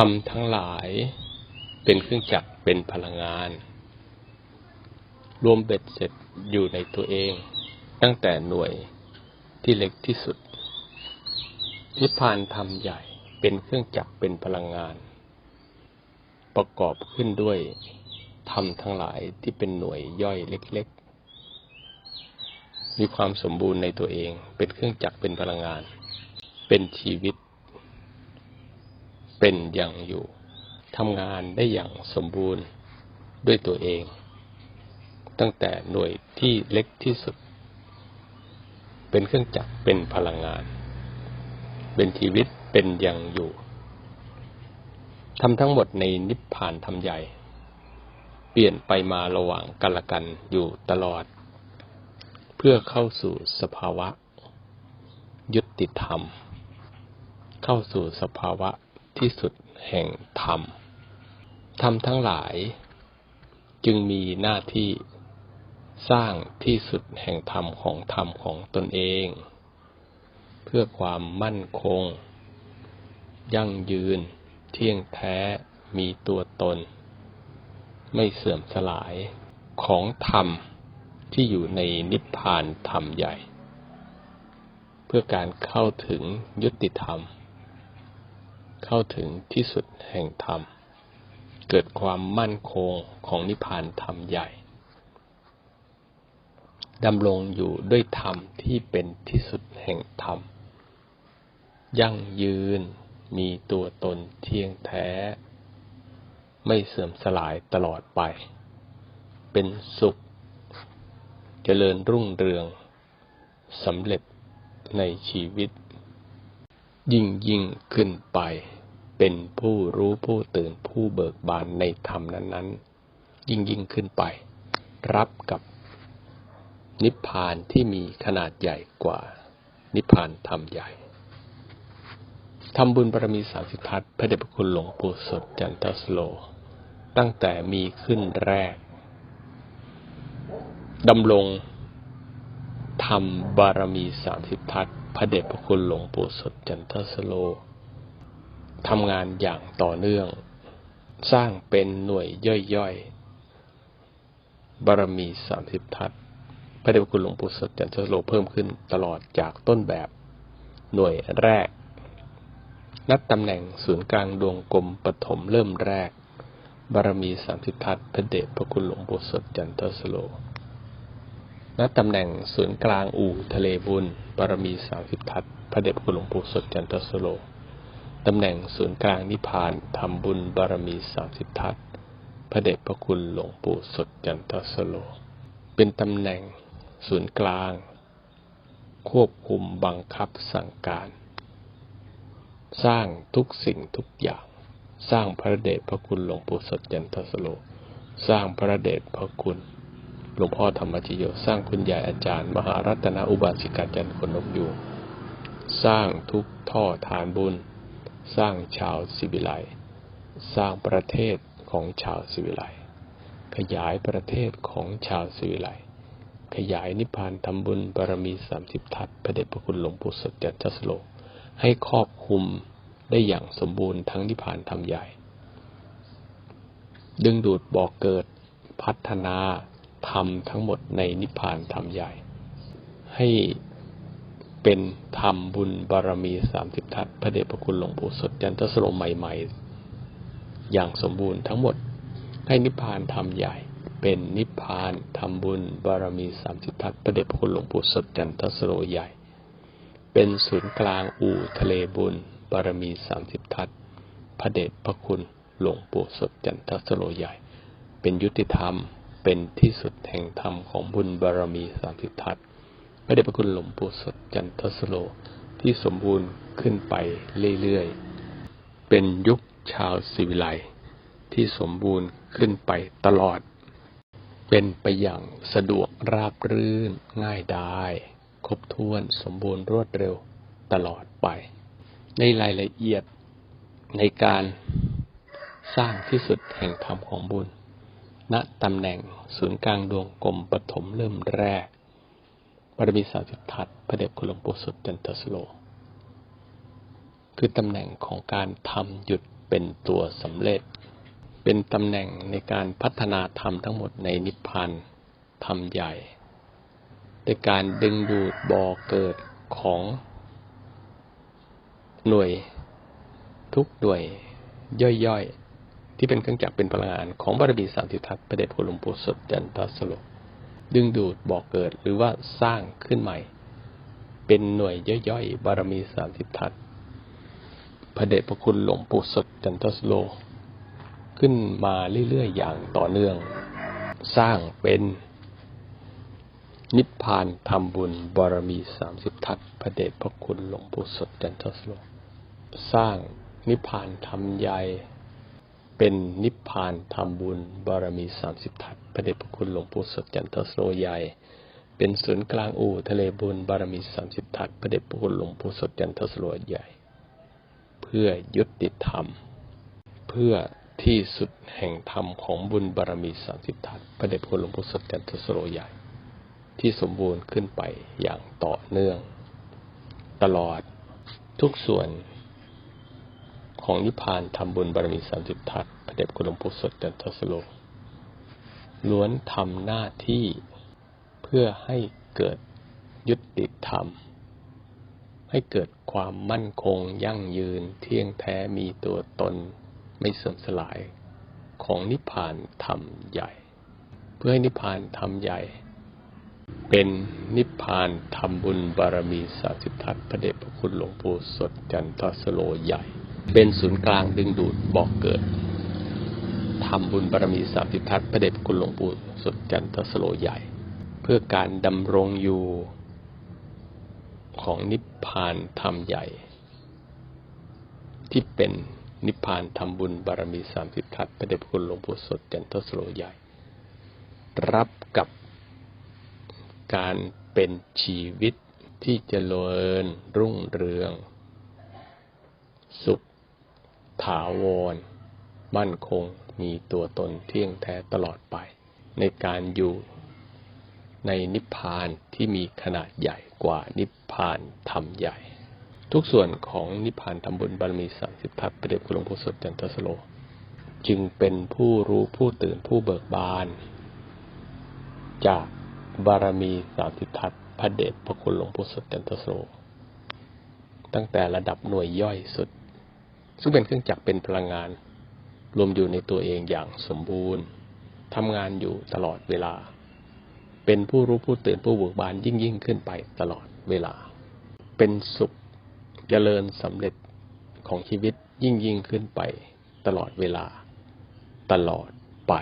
ธรรมทั้งหลายเป็นเครื่องจักรเป็นพลังงาน รวมเบ็ดเสร็จอยู่ในตัวเอง ตั้งแต่หน่วยที่เล็กที่สุด นิพพานธรรมใหญ่เป็นเครื่องจักรเป็นพลังงาน ประกอบขึ้นด้วยธรรมทั้งหลายที่เป็นหน่วยย่อยเล็ก ๆ มีความสมบูรณ์ในตัวเอง เป็นเครื่องจักรเป็นพลังงาน เป็นชีวิต เป็นอย่างอยู่ทำงานได้อย่างสมบูรณ์ด้วยตัวเอง ตั้งแต่หน่วยที่เล็กที่สุด เป็นเครื่องจักรเป็นพลังงาน เป็นชีวิตเป็นอย่างอยู่ทำทั้งหมดในนิพพานทำใหญ่ เปลี่ยนไปมาระหว่างกันละกันอยู่ตลอด เพื่อเข้าสู่สภาวะ ยุติธรรม เข้าสู่สภาวะ ที่สุดแห่งธรรม ธรรมทั้งหลาย จึงมีหน้าที่สร้างที่สุดแห่งธรรมของธรรมของตนเอง เพื่อความมั่นคง ยั่งยืน เที่ยงแท้มีตัวตน ไม่เสื่อมสลายของธรรมที่อยู่ในนิพพานธรรมใหญ่ เพื่อการเข้าถึงยุติธรรม เข้าถึงที่สุดแห่งธรรม เกิดความมั่นคงของนิพพานธรรมใหญ่ดำรงอยู่ด้วยธรรมที่เป็นที่สุดแห่งธรรม ยั่งยืนมีตัวตนเที่ยงแท้ ไม่เสื่อมสลายตลอดไป เป็นสุข เจริญรุ่งเรืองสำเร็จในชีวิต ยิ่งยิ่งขึ้นไป เป็นผู้รู้ผู้ตื่นผู้เบิกบานในธรรมนั้นๆ ยิ่งยิ่งขึ้นไป รับกับนิพพานที่มีขนาดใหญ่กว่า นิพพานธรรมใหญ่ทำบุญบารมีสามสิบทัศพระเดชพระคุณหลวงปู่สดจันทสโล ตั้งแต่มีขึ้นแรกดำรงทำบารมีสามสิบทัศพระเดชพระคุณหลวงปู่สดจันทสโล ทำงานอย่างต่อเนื่อง สร้างเป็นหน่วยย่อยๆ บารมีสามสิบทัศพระเดชพระคุณหลวงปู่สดจันทสโลเพิ่มขึ้นตลอดจากต้นแบบหน่วยแรก นัดตำแหน่งศูนย์กลางดวงกลมปฐมเริ่มแรก บารมีสามสิบทัศพระเดชพระคุณหลวงปู่สดจันทสโลณตำแหน่งศูนย์กลางอู่ทะเลบุญบารมีสามสิบทัศพระเดชพระคุณหลวงปู่สดจันทสโล ตำแหน่งศูนย์กลางนิพพานทำบุญบารมีสามสิบทัศพระเดชพระคุณหลวงปู่สดจันทสโล เป็นตำแหน่งศูนย์กลาง ควบคุมบังคับสั่งการ สร้างทุกสิ่งทุกอย่าง สร้างพระเดชพระคุณหลวงปู่สดจันทสโล สร้างพระเดชพระคุณหลวงพ่อธรรมจิโยสร้างคุณยายอาจารย์ มหารัตนอุบาสิกาจันทร์คนนกยูงสร้างทุกท่อทานบุญ สร้างชาวสิวิไลสร้างประเทศของชาวสิวิไลขยายประเทศของชาวสิวิไลขยายนิพพานทำบุญบารมีสามสิบทัศพระเดชพระคุณหลวงปู่สดจันทสโล ให้ครอบคุมได้อย่างสมบูรณ์ทั้งนิพพานธรรมใหญ่ ดึงดูดบอกเกิดพัฒนาธรรมทั้งหมดในนิพพานธรรมใหญ่ ให้ เป็นธรรมบุญบารมีสามสิบทัศพระเดชพระคุณหลวงปู่สดจันทสโลใหม่ ๆ อย่างสมบูรณ์ทั้งหมดให้นิพพานธรรมใหญ่ เป็นนิพพานธรรมบุญบารมีสามสิบทัศพระเดชพระคุณหลวงปู่สดจันทสโลใหญ่ เป็นศูนย์กลางอู่ทะเลบุญบารมีสามสิบทัศพระเดชพระคุณหลวงปู่สดจันทสโลใหญ่ เป็นยุติธรรมเป็นที่สุดแห่งธรรมของบุญบารมีสามสิบทัศ พระเดชพระคุณหลวงปู่สดจันทสโลที่สมบูรณ์ขึ้นไปเรื่อยๆ เป็นยุคชาวสิวิไลที่สมบูรณ์ขึ้นไปตลอด เป็นไปอย่างสะดวกราบรื่นง่ายดายครบถ้วนสมบูรณ์รวดเร็วตลอดไป ในรายละเอียดในการสร้างที่สุดแห่งธรรมของบุญ ณตำแหน่งศูนย์กลางดวงกลมปฐมเริ่มแรก บารมีสามสิบทัศพระเดชคุณหลวงปู่สุดจันทสโล คือตำแหน่งของการทำหยุดเป็นตัวสำเร็จ เป็นตำแหน่งในการพัฒนาธรรมทั้งหมดในนิพพานธรรมใหญ่ในการดึงดูดบ่อเกิดของหน่วยทุกหน่วยย่อยๆ ที่เป็นเครื่องจักรเป็นพลังงานของบารมีสามสิทัศน์พระเดชพระหลวงปู่สดจันทสโล ดึงดูดบ่อเกิด หรือว่าสร้างขึ้นใหม่ เป็นหน่วยย่อยๆ บารมีสามสิบทัศน์พระเดชพระคุณหลวงปู่สดจันทสโล ขึ้นมาเรื่อยๆ อย่างต่อเนื่อง สร้างเป็นนิพพานทำบุญบารมีสามสิบทัศน์พระเดชพระคุณหลวงปู่สดจันทสโล สร้างนิพพานทำใหญ่ เป็นนิพพานทำบุญ บารมีสามสิบทัศน์พระเดชพระคุณหลวงปู่สดจันทสโลใหญ่ เป็นศูนย์กลางอู่ทะเลบุญบารมีสามสิบทัศน์พระเดชพระคุณหลวงปู่สดจันทสโลใหญ่ เพื่อยุติธรรม เพื่อที่สุดแห่งธรรมของบุญบารมีสามสิบทัศน์พระเดชพระคุณหลวงปู่สดจันทสโลใหญ่ ที่สมบูรณ์ขึ้นไปอย่างต่อเนื่อง ตลอดทุกส่วน ของนิพพานทำบุญบารมีสามสิบทัศน์พระเดชคุณหลวงปู่สดจันทสโลล้วนทำหน้าที่เพื่อให้เกิดยุติธรรม ให้เกิดความมั่นคงยั่งยืนเที่ยงแท้มีตัวตนไม่เสื่อมสลายของนิพพานธรรมใหญ่ เพื่อให้นิพพานธรรมใหญ่ เป็นนิพพานทำบุญบารมีสาสิบทัศน์พระเดชพระคุณหลวงปู่สดจันทสโลใหญ่ เป็นศูนย์กลางดึงดูดบอกเกิดทำบุญบารมีสามสิบทัศน์พระเดชพระคุณหลวงปู่สดจันทสโลใหญ่ เพื่อการดำรงอยู่ของนิพพานธรรมใหญ่ ที่เป็นนิพพานทำบุญบารมีสามสิบทัศพระเดชพระคุณหลวงปู่สดจันทสโลใหญ่ รับกับการเป็นชีวิตที่เจริญรุ่งเรือง สุข ถาวร มั่นคงมีตัวตนเที่ยงแท้ตลอดไป ในการอยู่ในนิพพานที่มีขนาดใหญ่กว่านิพพานธรรมใหญ่ ทุกส่วนของนิพพานทำบุญบารมีสามสิบทัศน์พระเดชคุณหลวงปู่สดจันทสโล จึงเป็นผู้รู้ผู้ตื่นผู้เบิกบาน จากบารมีสามสิบทัศพระเดชพระคุณหลวงปู่สดจันทสโล ตั้งแต่ระดับหน่วยย่อยสุด ซึ่งเป็นเครื่องจักรเป็นพลังงาน รวมอยู่ในตัวเองอย่างสมบูรณ์ทำงานอยู่ตลอดเวลา เป็นผู้รู้ผู้ตื่นผู้เบิกบานยิ่งยิ่งขึ้นไปตลอดเวลา เป็นสุขเจริญสำเร็จของชีวิตยิ่งยิ่งขึ้นไปตลอดเวลา ตลอดไป